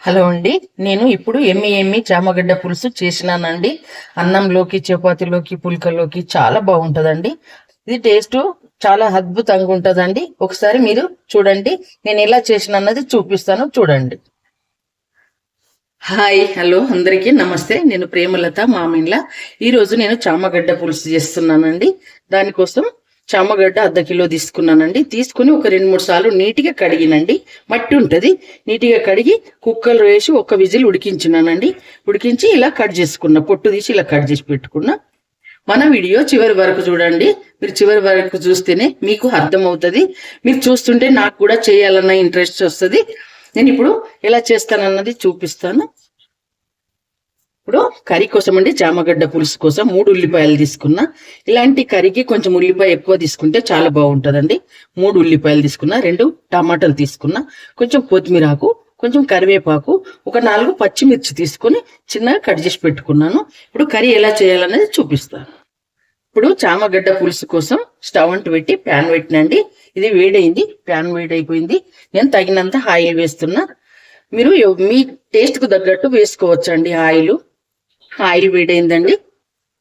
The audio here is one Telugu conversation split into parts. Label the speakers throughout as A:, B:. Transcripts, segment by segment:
A: హలో అండి. నేను ఇప్పుడు ఎమ్మి ఎమ్మి చామగడ్డ పులుసు చేసినానండి. అన్నంలోకి చపాతీలోకి పుల్కలోకి చాలా బాగుంటుందండి. ఇది టేస్ట్ చాలా అద్భుతంగా ఉంటుందండి. ఒకసారి మీరు చూడండి. నేను ఎలా చేసిన అన్నది చూపిస్తాను. చూడండి. హాయ్ హలో అందరికీ నమస్తే. నేను ప్రేమలత మామిన్ల. ఈరోజు నేను చామగడ్డ పులుసు చేస్తున్నానండి. దానికోసం చామగడ్డ అర్ధ కిలో తీసుకున్నానండి. తీసుకుని ఒక రెండు మూడు సార్లు నీట్గా కడిగినండి. మట్టి ఉంటుంది. నీట్గా కడిగి కుక్కలు వేసి ఒక విజిల్ ఉడికించినానండి. ఉడికించి ఇలా కట్ చేసుకున్నా. పొట్టు తీసి ఇలా కట్ చేసి పెట్టుకున్నా. మన వీడియో చివరి వరకు చూడండి. మీరు చివరి వరకు చూస్తేనే మీకు అర్థమవుతుంది. మీరు చూస్తుంటే నాకు కూడా చేయాలన్న ఇంట్రెస్ట్ వస్తుంది. నేను ఇప్పుడు ఎలా చేస్తానన్నది చూపిస్తాను. ఇప్పుడు కర్రీ కోసం అండి చామగడ్డ పులుసు కోసం మూడు ఉల్లిపాయలు తీసుకున్నా. ఇలాంటి కర్రీకి కొంచెం ఉల్లిపాయ ఎక్కువ తీసుకుంటే చాలా బాగుంటుందండి. మూడు ఉల్లిపాయలు తీసుకున్నా రెండు టమాటాలు తీసుకున్నా కొంచెం కొత్తిమీర ఆకు కొంచెం కరివేపాకు ఒక నాలుగు పచ్చిమిర్చి తీసుకొని చిన్నగా కట్ చేసి పెట్టుకున్నాను. ఇప్పుడు కర్రీ ఎలా చేయాలనేది చూపిస్తాను. ఇప్పుడు చామగడ్డ పులుసు కోసం స్టవ్ అంటు పెట్టి ప్యాన్ పెట్టినండి. ఇది వేడైంది ప్యాన్ వేడైపోయింది. నేను తగినంత ఆయిల్ వేస్తున్నా. మీరు మీ టేస్ట్కు తగ్గట్టు వేసుకోవచ్చండి ఆయిల్. ఆయిల్ వేడైందండి.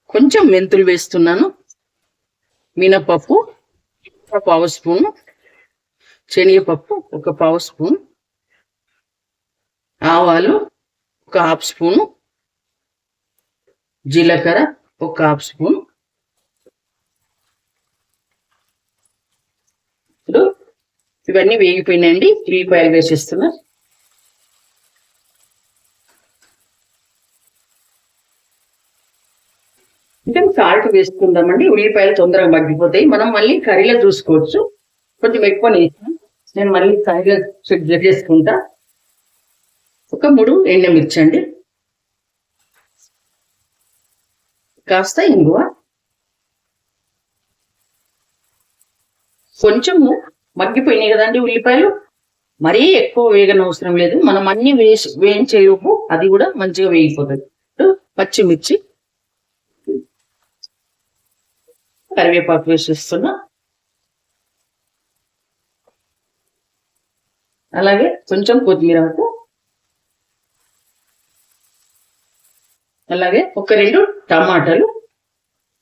A: కొంచెం మెంతులు వేస్తున్నాను. మినపప్పు ఒక పావు స్పూన్. శనగపప్పు ఒక పావు స్పూన్. ఆవాలు ఒక హాఫ్ స్పూను. జీలకర్ర ఒక హాఫ్ స్పూన్. ఇప్పుడు ఇవన్నీ వేగిపోయినాయండి. ఉల్లిపాయలు వేసేస్తున్నా. ఇంకా సాల్ట్ వేసుకుందామండి. ఉల్లిపాయలు తొందరగా మగ్గిపోతాయి. మనం మళ్ళీ కర్రీలో చూసుకోవచ్చు. కొంచెం ఎక్కువ వేసాను నేను మళ్ళీ కర్రీలో చెక్ చేసుకుంటా. ఒక మూడు ఎండమిర్చి అండి. కాస్త ఇంగువ. కొంచెము మగ్గిపోయినాయి కదండి ఉల్లిపాయలు. మరీ ఎక్కువ వేగన అవసరం లేదు. మనం అన్ని వేసి వేయించేపు అది కూడా మంచిగా వేగిపోతుంది. పచ్చిమిర్చి. కరివేపాకు వేసేస్తున్నా. అలాగే కొంచెం కొత్తిమీర ఆకు అలాగే ఒక రెండు టమాటాలు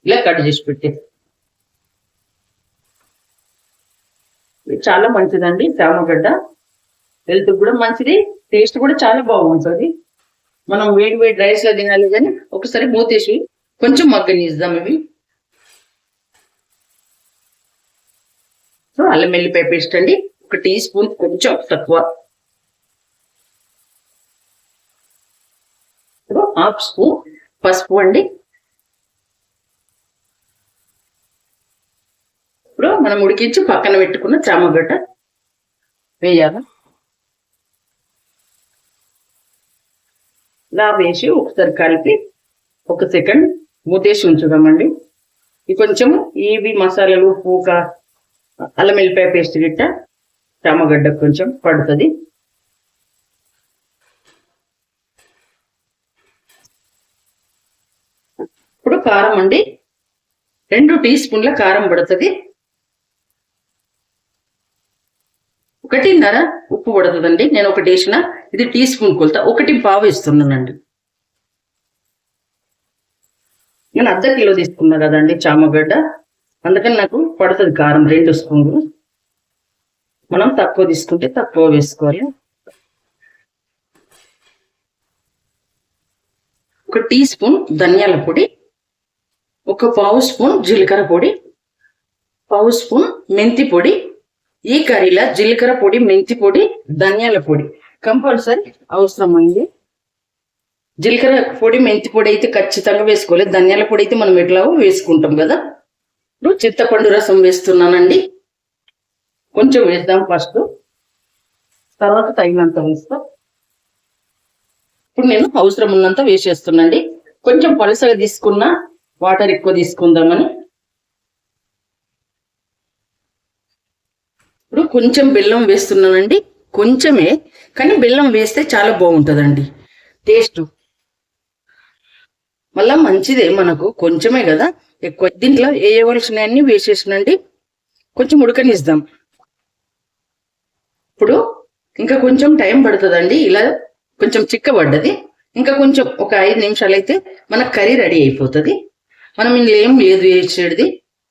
A: ఇలా కట్ చేసి పెట్టే. చాలా మంచిదండి చామగడ్డ. హెల్త్ కూడా మంచిది టేస్ట్ కూడా చాలా బాగుంటుంది. మనం వేడి వేడి రైస్లో తినాలి కానీ ఒకసారి మూతేసి కొంచెం మగ్గనిద్దాం ఇవి సో అల్లం వెల్లిపాయ పేస్ట్ అండి ఒక టీ స్పూన్ కొంచెం తక్కువ. హాఫ్ స్పూన్ పసుపు అండి. ఇప్పుడు మనం ఉడికించి పక్కన పెట్టుకున్న చామగడ్డ వేయాలి. ఇలా వేసి ఒకసారి కలిపి ఒక సెకండ్ మూతేసి ఉంచుదామండి. కొంచెం ఇవి మసాలాలు పూక అల్లం వెల్లిపాయ పేస్ట్ గిట్ట చామగడ్డ కొంచెం పడుతుంది. ఇప్పుడు కారం అండి. రెండు టీ స్పూన్ల కారం పడుతుంది. ఒకటిన్నర ఉప్పు పడుతుందండి. నేను ఒకటి వేసిన ఇది టీ స్పూన్ కొలత. ఒకటి పావు ఇస్తున్నానండి నేను అర్ధ కిలో తీసుకున్నా కదండి చామగడ్డ. అందుకని నాకు పడుతుంది కారం రెండు స్పూన్లు. మనం తక్కువ తీసుకుంటే తక్కువ వేసుకోవాలి. ఒక టీ స్పూన్ ధనియాల పొడి ఒక పావు స్పూన్ జీలకర్ర పొడి పావు స్పూన్ మెంతి పొడి ఈ కర్రీలో జీలకర్ర పొడి మెంతి పొడి ధనియాల పొడి. కంపల్సరీ అవసరమైంది జీలకర్ర పొడి మెంతి పొడి అయితే ఖచ్చితంగా వేసుకోవాలి. ధనియాల పొడి అయితే మనం ఎట్లాగో వేసుకుంటాం కదా. ఇప్పుడు చింతపండు రసం వేస్తున్నానండి. కొంచెం వేద్దాం ఫస్ట్. తర్వాత తగినంత వేస్తాం. ఇప్పుడు నేను అవసరం ఉన్నంత వేసేస్తున్నాండి. కొంచెం పలుసగా తీసుకున్న వాటర్ ఎక్కువ తీసుకుందామని. ఇప్పుడు కొంచెం బెల్లం వేస్తున్నానండి. కొంచెమే కానీ బెల్లం వేస్తే చాలా బాగుంటుందండి. టేస్ట్. మళ్ళా మంచిదే మనకు. కొంచెమే కదా. ఎక్కువ. దీంట్లో వేయవలసినవన్నీ వేసేసినండి. కొంచెం ఉడకనిద్దాం ఇప్పుడు ఇంకా కొంచెం టైం పడుతుందండి. ఇలా కొంచెం చిక్కబడ్డది. ఇంకా కొంచెం ఒక ఐదు నిమిషాలు అయితే మన కర్రీ రెడీ అయిపోతుంది. మనం ఇందులో ఏం లేదు వేసేది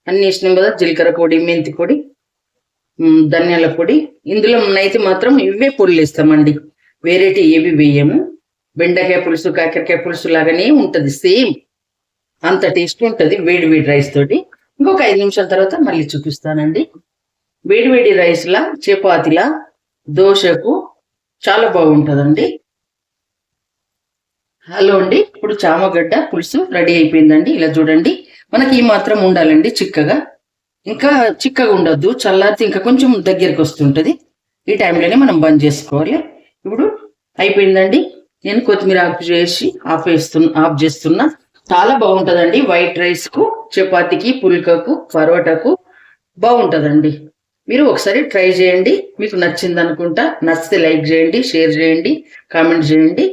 A: అన్ని వేసినాం కదా జీలకర్ర పొడి మెంతి పొడి ధనియాల పొడి. ఇందులో అయితే మాత్రం ఇవే పొడులు వేస్తామండి. వేరేటి ఏవి వేయము. బెండకాయ పులుసు కాకరకాయ పులుసు లాగానే ఉంటది సేమ్. అంత టేస్ట్ ఉంటుంది వేడి వేడి రైస్ తోటి. ఇంకొక ఐదు నిమిషాల తర్వాత మళ్ళీ చూపిస్తానండి. వేడి వేడి రైస్ లా చపాతీలా దోశకు చాలా బాగుంటుందండి. హలో అండి ఇప్పుడు చామగడ్డ పులుసు రెడీ అయిపోయిందండి. ఇలా చూడండి మనకి ఈ మాత్రం ఉండాలండి చిక్కగా. ఇంకా చిక్కగా ఉండొద్దు చల్లారితే ఇంకా కొంచెం దగ్గరికి వస్తుంటది. ఈ టైంలోనే మనం బంద్ చేసుకోవాలి. ఇప్పుడు అయిపోయిందండి. నేను కొత్తిమీర ఆఫ్ చేసి ఆఫ్ వేస్తున్నా ఆఫ్ చేస్తున్నా చాలా బాగుంటుందండి. వైట్ రైస్కు చపాతీకి పుల్కకు పరోటాకు బాగుంటుందండి. మీరు ఒకసారి ట్రై చేయండి. మీకు నచ్చింది అనుకుంటా నచ్చితే లైక్ చేయండి షేర్ చేయండి కామెంట్ చేయండి.